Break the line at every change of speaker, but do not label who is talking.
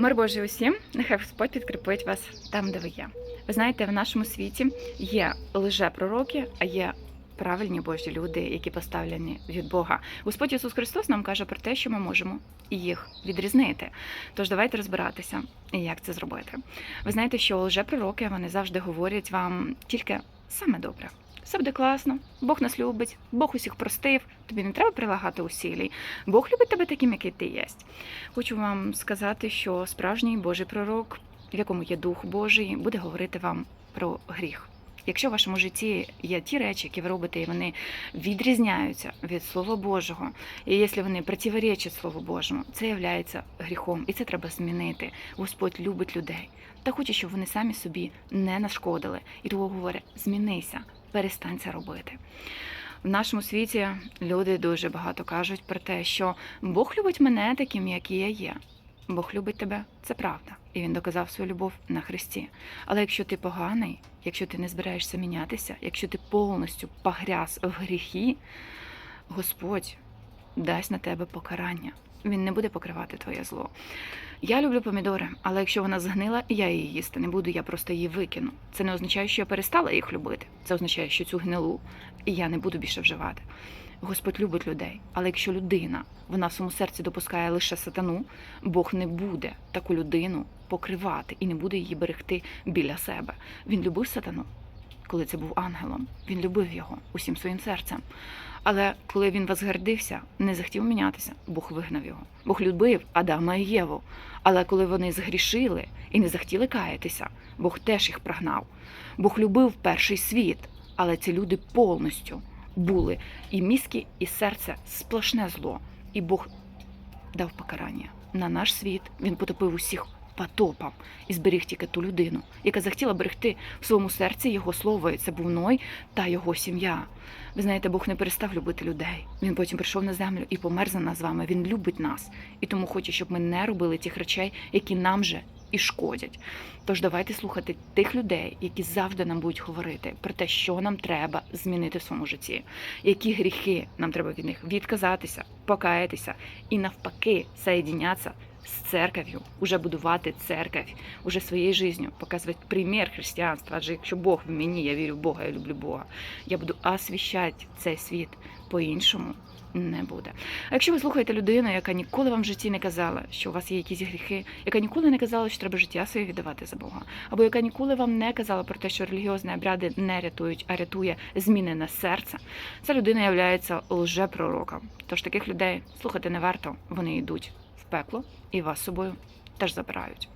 Мир Божий усім, нехай Господь підкріпить вас там, де ви є. Ви знаєте, в нашому світі є лже-пророки, а є правильні Божі люди, які поставлені від Бога. Господь Ісус Христос нам каже про те, що ми можемо їх відрізнити. Тож давайте розбиратися, як це зробити. Ви знаєте, що лже-пророки вони завжди говорять вам тільки саме добре. Все буде класно, Бог нас любить, Бог усіх простив, тобі не треба прилагати усілій. Бог любить тебе таким, який ти є. Хочу вам сказати, що справжній Божий пророк, в якому є Дух Божий, буде говорити вам про гріх. Якщо в вашому житті є ті речі, які ви робите, і вони відрізняються від Слова Божого, і якщо вони противоречать Слову Божому, це є гріхом, і це треба змінити. Господь любить людей та хоче, щоб вони самі собі не нашкодили. І того говорить: змінися, перестань це робити. В нашому світі люди дуже багато кажуть про те, що Бог любить мене таким, який я є. Бог любить тебе, це правда, і він доказав свою любов на Христі. Але якщо ти поганий, якщо ти не збираєшся мінятися, якщо ти повністю погряз в гріхі, Господь дасть на тебе покарання. Він не буде покривати твоє зло. Я люблю помідори, але якщо вона згнила, я її їсти не буду, я просто її викину. Це не означає, що я перестала їх любити. Це означає, що цю гнилу я не буду більше вживати. Господь любить людей, але якщо людина вона в своєму серці допускає лише сатану, Бог не буде таку людину покривати і не буде її берегти біля себе. Він любив сатану, коли це був ангелом. Він любив його усім своїм серцем. Але коли він возгордився, не захотів мінятися, Бог вигнав його. Бог любив Адама і Єву. Але коли вони згрішили і не захотіли каятися, Бог теж їх прогнав. Бог любив перший світ, але ці люди повністю були і мізки, і серце сплошне зло. І Бог дав покарання на наш світ. Він потопив усіх потопом і зберіг тільки ту людину, яка захотіла берегти в своєму серці його слово, і це був Ной та його сім'я. Ви знаєте, Бог не перестав любити людей. Він потім прийшов на землю і помер за нас з вами. Він любить нас і тому хоче, щоб ми не робили тих речей, які нам же і шкодять. Тож давайте слухати тих людей, які завжди нам будуть говорити про те, що нам треба змінити в своєму житті, які гріхи нам треба від них відказатися, покаятися і навпаки соєдінятися з церков'ю, уже будувати церковь, уже своєю життю, показувати примір християнства. Адже якщо Бог в мені, я вірю в Бога, я люблю Бога, я буду освіщати цей світ по-іншому. Не буде. А якщо ви слухаєте людину, яка ніколи вам в житті не казала, що у вас є якісь гріхи, яка ніколи не казала, що треба життя своє віддавати за Бога, або яка ніколи вам не казала про те, що релігіозні обряди не рятують, а рятує змінене серце, ця людина є лжепророком. Тож таких людей слухати не варто, вони йдуть в пекло і вас собою теж забирають.